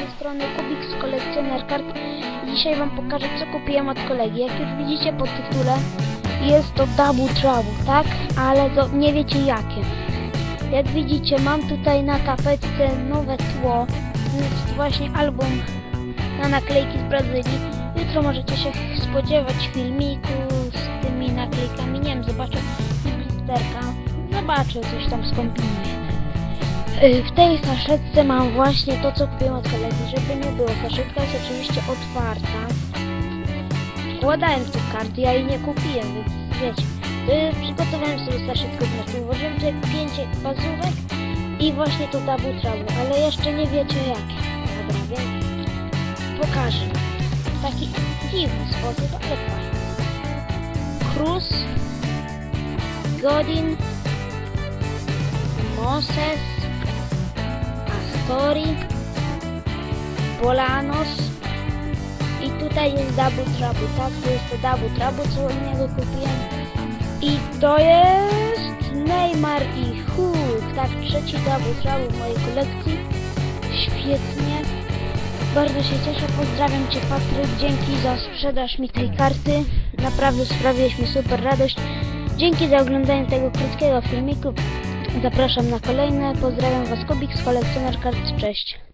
tej strony Kubik kolekcjoner kart. Dzisiaj wam pokażę co kupiłem od kolegi. Jak już widzicie po tytule jest to Double Trouble, tak? Ale to nie wiecie jakie. Jak widzicie mam tutaj na tapetce nowe tło. Jest właśnie album na naklejki z Brazylii. Jutro możecie się spodziewać filmiku z tymi naklejkami. Nie wiem, zobaczę blisterka. Zobaczę, coś tam skombinuję. Y, W tej saszetce mam właśnie to, co kupiłem od kolegi, żeby nie było. Saszetka jest oczywiście otwarta. Wkładałem tu karty, ja jej nie kupiłem, więc wiecie. Y, Przygotowałem sobie saszetkę meczu. Włożyłem tutaj pięć bazówek i właśnie to double ale jeszcze nie wiecie jakie. Dobra, więc pokażę. W taki dziwny sposób, ale fajny. Cruz, Godin, Moses, Astori, Polanos i tutaj jest Double Trouble, tak? To jest to Double Trouble, co od niego kupiłem. I to jest Neymar i Hulk, tak? Trzeci Double Trouble w mojej kolekcji. Świetnie. Bardzo się cieszę, pozdrawiam Cię Patryk, dzięki za sprzedaż mi tej karty. Naprawdę sprawiłeś mi super radość. Dzięki za oglądanie tego krótkiego filmiku. Zapraszam na kolejne. Pozdrawiam Was Kubik z kolekcjoner kart. Cześć.